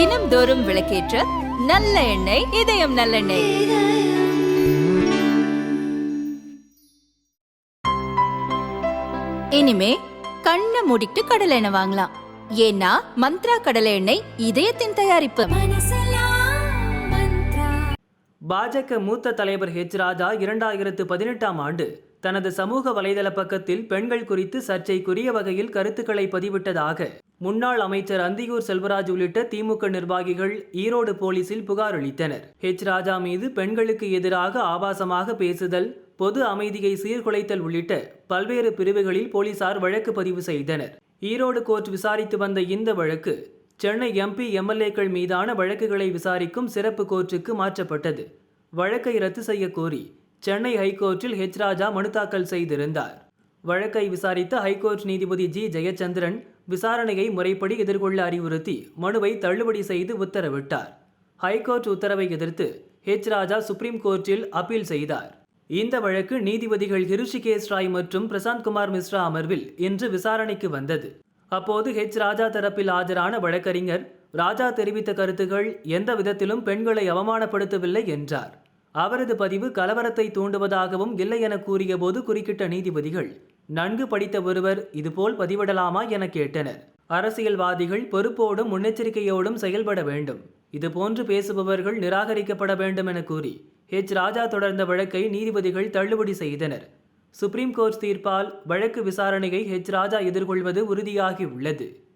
தினம்தோறும் விளக்கேற்ற நல்ல எண்ணெய் இதயம் நல்லெண்ணெய். இனிமே கண்ணை மூடிட்டு கடலை எண்ணெய் வாங்கலாம். ஏன்னா மந்த்ரா கடலை எண்ணெய் இதயத்தின் தயாரிப்பு. பாஜக மூத்த தலைவர் ஹெச் ராஜா இரண்டாயிரத்து பதினெட்டாம் ஆண்டு தனது சமூக வலைதள பக்கத்தில் பெண்கள் குறித்து சர்ச்சைக்குரிய வகையில் கருத்துக்களை பதிவிட்டதாக முன்னாள் அமைச்சர் அந்தியூர் செல்வராஜ் உள்ளிட்ட திமுக நிர்வாகிகள் ஈரோடு போலீசில் புகார் அளித்தனர். ஹெச் ராஜா மீது பெண்களுக்கு எதிராக ஆபாசமாக பேசுதல் பொது அமைதியை சீர்குலைத்தல் உள்ளிட்ட பல்வேறு பிரிவுகளில் போலீசார் வழக்கு பதிவு செய்தனர். ஈரோடு கோர்ட் விசாரித்து வந்த இந்த வழக்கு சென்னை எம்பி எம்எல்ஏக்கள் மீதான வழக்குகளை விசாரிக்கும் சிறப்பு கோர்ட்டுக்கு மாற்றப்பட்டது. வழக்கை ரத்து செய்ய கோரி சென்னை ஹைகோர்ட்டில் ஹெச் ராஜா மனு தாக்கல் செய்திருந்தார். வழக்கை விசாரித்த ஹைகோர்ட் நீதிபதி ஜி. ஜெயச்சந்திரன் விசாரணையை முறைப்படி எதிர்கொள்ள அறிவுறுத்தி மனுவை தள்ளுபடி செய்து உத்தரவிட்டார். ஹைகோர்ட் உத்தரவை எதிர்த்து ஹெச் ராஜா சுப்ரீம் கோர்ட்டில் அப்பீல் செய்தார். இந்த வழக்கு நீதிபதிகள் ஹிருஷிகேஷ் ராய் மற்றும் பிரசாந்த் குமார் மிஸ்ரா அமர்வில் இன்று விசாரணைக்கு வந்தது. அப்போது ஹெச் ராஜா தரப்பில் ஆஜரான வழக்கறிஞர் ராஜா தெரிவித்த கருத்துகள் எந்த விதத்திலும் பெண்களை அவமானப்படுத்தவில்லை என்றார். அவரது பதிவு கலவரத்தை தூண்டுவதாகவும் இல்லை என கூறியபோது குறுக்கிட்ட நீதிபதிகள் நன்கு படித்த ஒருவர் இதுபோல் பதிவிடலாமா என கேட்டனர். அரசியல்வாதிகள் பொறுப்போடும் முன்னெச்சரிக்கையோடும் செயல்பட வேண்டும். இதுபோன்று பேசுபவர்கள் நிராகரிக்கப்பட வேண்டும் என கூறி ஹெச் ராஜா தொடர்ந்த வழக்கை நீதிபதிகள் தள்ளுபடி செய்தனர். சுப்ரீம் கோர்ட் தீர்ப்பால் வழக்கு விசாரணையை ஹெச் ராஜா எதிர்கொள்வது உறுதியாகி உள்ளது.